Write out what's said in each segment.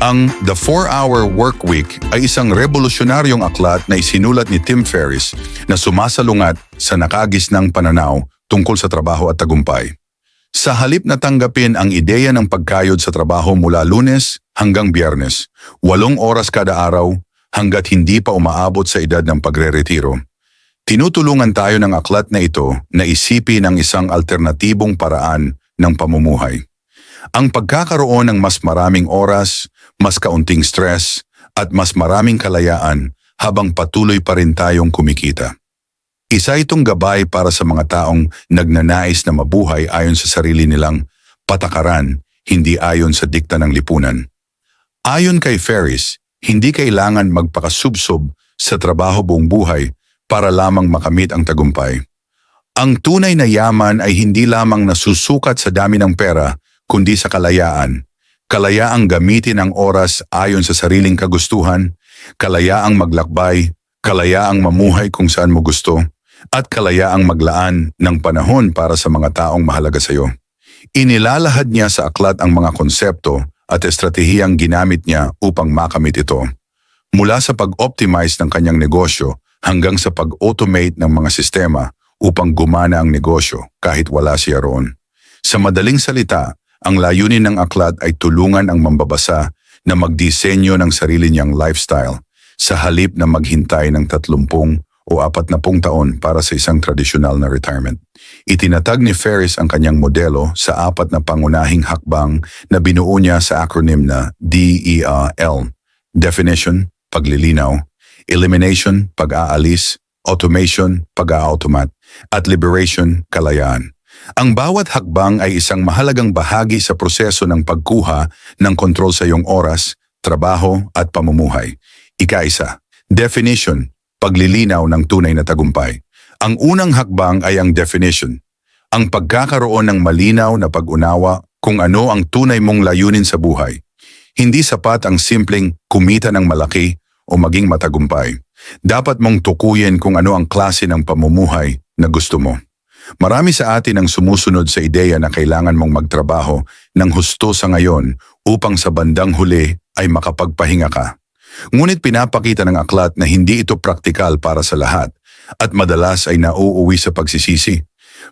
Ang The 4-Hour Work Week ay isang revolusyonaryong aklat na isinulat ni Tim Ferriss na sumasalungat sa nakagisnang pananaw tungkol sa trabaho at tagumpay. Sa halip na tanggapin ang ideya ng pagkayod sa trabaho mula lunes hanggang biyernes, walong oras kada araw hanggat hindi pa umaabot sa edad ng pagre-retiro. Tinutulungan tayo ng aklat na ito na isipin ang isang alternatibong paraan ng pamumuhay. Ang pagkakaroon ng mas maraming oras, mas kaunting stress, at mas maraming kalayaan habang patuloy pa rin tayong kumikita. Isa itong gabay para sa mga taong nagnanais na mabuhay ayon sa sarili nilang patakaran, hindi ayon sa dikta ng lipunan. Ayon kay Ferris, hindi kailangan magpakasubsob sa trabaho buong buhay para lamang makamit ang tagumpay. Ang tunay na yaman ay hindi lamang nasusukat sa dami ng pera, kundi sa kalayaan. Kalayaang gamitin ang oras ayon sa sariling kagustuhan, kalayaang maglakbay, kalayaang mamuhay kung saan mo gusto, at kalayaang maglaan ng panahon para sa mga taong mahalaga sa iyo. Inilalahad niya sa aklat ang mga konsepto at estratehiyang ginamit niya upang makamit ito. Mula sa pag-optimize ng kanyang negosyo hanggang sa pag-automate ng mga sistema upang gumana ang negosyo kahit wala siya roon. Sa madaling salita, ang layunin ng aklat ay tulungan ang mambabasa na magdisenyo ng sarili niyang lifestyle sa halip na maghintay ng 30 o 40 taon para sa isang tradisyonal na retirement. Itinatag ni Ferris ang kanyang modelo sa apat na pangunahing hakbang na binuo niya sa acronym na DEAL. Definition, paglilinaw, elimination, pag-aalis, automation, pag-automat, at liberation, kalayaan. Ang bawat hakbang ay isang mahalagang bahagi sa proseso ng pagkuha ng kontrol sa iyong oras, trabaho at pamumuhay. Ika-isa, definition, paglilinaw ng tunay na tagumpay. Ang unang hakbang ay ang definition, ang pagkakaroon ng malinaw na pag-unawa kung ano ang tunay mong layunin sa buhay. Hindi sapat ang simpleng kumita ng malaki o maging matagumpay. Dapat mong tukuyin kung ano ang klase ng pamumuhay na gusto mo. Marami sa atin ang sumusunod sa ideya na kailangan mong magtrabaho ng husto sa ngayon upang sa bandang huli ay makapagpahinga ka. Ngunit pinapakita ng aklat na hindi ito praktikal para sa lahat at madalas ay nauuwi sa pagsisisi.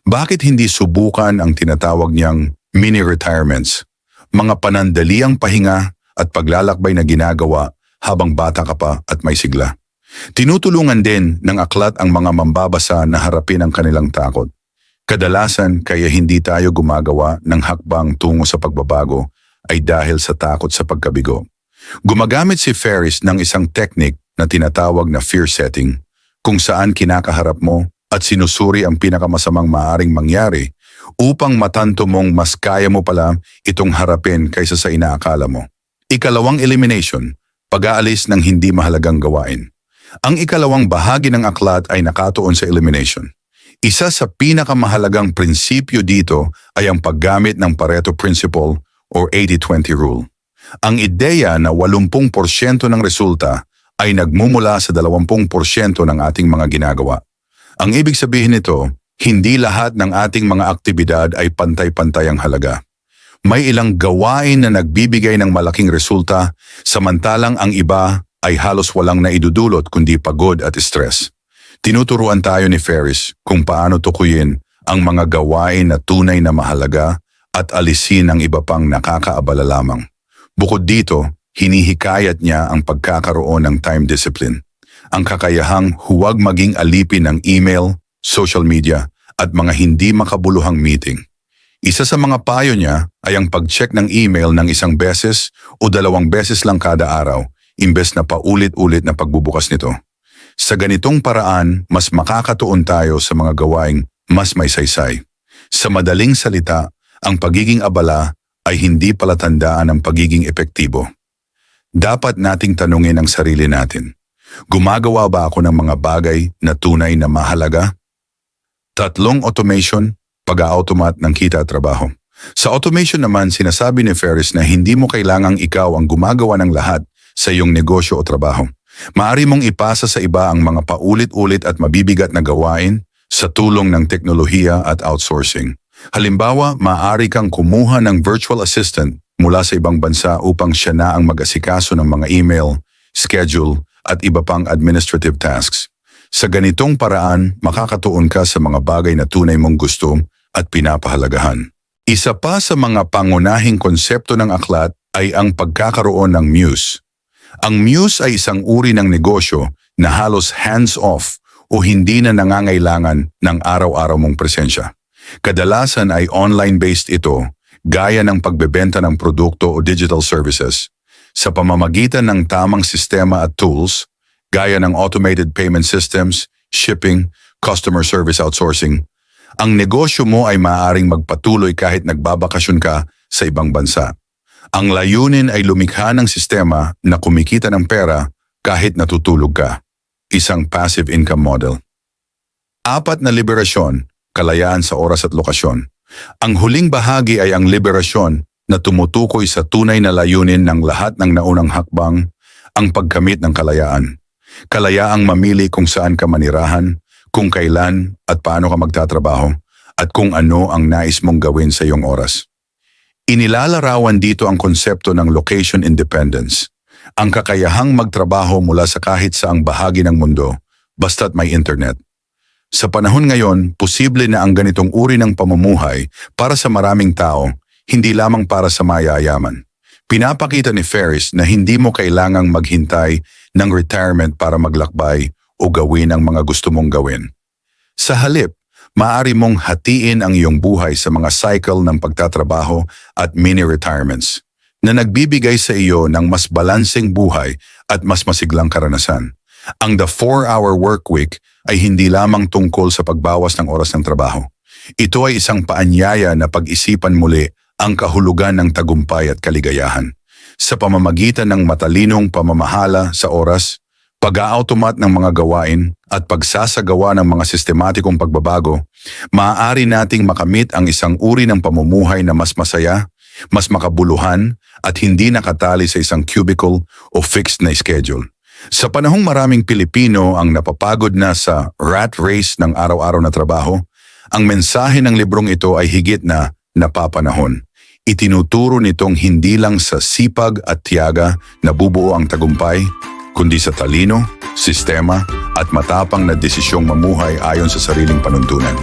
Bakit hindi subukan ang tinatawag niyang mini-retirements? Mga panandaliang pahinga at paglalakbay na ginagawa habang bata ka pa at may sigla. Tinutulungan din ng aklat ang mga mambabasa na harapin ang kanilang takot. Kadalasan kaya hindi tayo gumagawa ng hakbang tungo sa pagbabago ay dahil sa takot sa pagkabigo. Gumagamit si Ferris ng isang technique na tinatawag na fear setting kung saan kinakaharap mo at sinusuri ang pinakamasamang maaring mangyari upang matanto mong mas kaya mo pala itong harapin kaysa sa inaakala mo. Ikalawang elimination, pag-aalis ng hindi mahalagang gawain. Ang ikalawang bahagi ng aklat ay nakatuon sa elimination. Isa sa pinakamahalagang prinsipyo dito ay ang paggamit ng Pareto Principle or 80-20 rule. Ang ideya na 80% ng resulta ay nagmumula sa 20% ng ating mga ginagawa. Ang ibig sabihin nito, hindi lahat ng ating mga aktibidad ay pantay-pantay ang halaga. May ilang gawain na nagbibigay ng malaking resulta, samantalang ang iba ay halos walang naidudulot kundi pagod at stress. Tinuturuan tayo ni Ferris kung paano tukuyin ang mga gawain na tunay na mahalaga at alisin ang iba pang nakakaabala lamang. Bukod dito, hinihikayat niya ang pagkakaroon ng time discipline. Ang kakayahang huwag maging alipin ng email, social media, at mga hindi makabuluhang meeting. Isa sa mga payo niya ay ang pag-check ng email ng isang beses o dalawang beses lang kada araw, imbes na paulit-ulit na pagbubukas nito. Sa ganitong paraan, mas makakatuon tayo sa mga gawaing mas may saysay. Sa madaling salita, ang pagiging abala ay hindi palatandaan ng pagiging epektibo. Dapat nating tanungin ang sarili natin. Gumagawa ba ako ng mga bagay na tunay na mahalaga? Tatlong automation, pag-automat ng kita at trabaho. Sa automation naman, sinasabi ni Ferris na hindi mo kailangang ikaw ang gumagawa ng lahat sa iyong negosyo o trabaho. Maari mong ipasa sa iba ang mga paulit-ulit at mabibigat na gawain sa tulong ng teknolohiya at outsourcing. Halimbawa, maaari kang kumuha ng virtual assistant mula sa ibang bansa upang siya na ang mag-asikaso ng mga email, schedule at iba pang administrative tasks. Sa ganitong paraan, makakatuon ka sa mga bagay na tunay mong gusto at pinapahalagahan. Isa pa sa mga pangunahing konsepto ng aklat ay ang pagkakaroon ng muse. Ang muse ay isang uri ng negosyo na halos hands-off o hindi na nangangailangan ng araw-araw mong presensya. Kadalasan ay online-based ito, gaya ng pagbebenta ng produkto o digital services. Sa pamamagitan ng tamang sistema at tools, gaya ng automated payment systems, shipping, customer service outsourcing, ang negosyo mo ay maaaring magpatuloy kahit nagbabakasyon ka sa ibang bansa. Ang layunin ay lumikha ng sistema na kumikita ng pera kahit natutulog ka. Isang passive income model. Apat na liberasyon, kalayaan sa oras at lokasyon. Ang huling bahagi ay ang liberasyon na tumutukoy sa tunay na layunin ng lahat ng naunang hakbang, ang pagkamit ng kalayaan. Kalayaang mamili kung saan ka manirahan, kung kailan at paano ka magtatrabaho, at kung ano ang nais mong gawin sa iyong oras. Inilalarawan dito ang konsepto ng location independence, ang kakayahang magtrabaho mula sa kahit saang bahagi ng mundo, basta't may internet. Sa panahon ngayon, posible na ang ganitong uri ng pamumuhay para sa maraming tao, hindi lamang para sa mayayaman. Pinapakita ni Ferris na hindi mo kailangang maghintay ng retirement para maglakbay o gawin ang mga gusto mong gawin. Sa halip, maaari mong hatiin ang iyong buhay sa mga cycle ng pagtatrabaho at mini-retirements na nagbibigay sa iyo ng mas balanseng buhay at mas masiglang karanasan. Ang The 4-Hour Work Week ay hindi lamang tungkol sa pagbawas ng oras ng trabaho. Ito ay isang paanyaya na pag-isipan muli ang kahulugan ng tagumpay at kaligayahan. Sa pamamagitan ng matalinong pamamahala sa oras, pag-automat ng mga gawain at pagsasagawa ng mga sistematikong pagbabago, maaari nating makamit ang isang uri ng pamumuhay na mas masaya, mas makabuluhan at hindi nakatali sa isang cubicle o fixed na schedule. Sa panahong maraming Pilipino ang napapagod na sa rat race ng araw-araw na trabaho, ang mensahe ng librong ito ay higit na napapanahon. Itinuturo nitong hindi lang sa sipag at tiyaga na bubuo ang tagumpay, kundi sa talino, sistema at matapang na desisyong mamuhay ayon sa sariling panuntunan.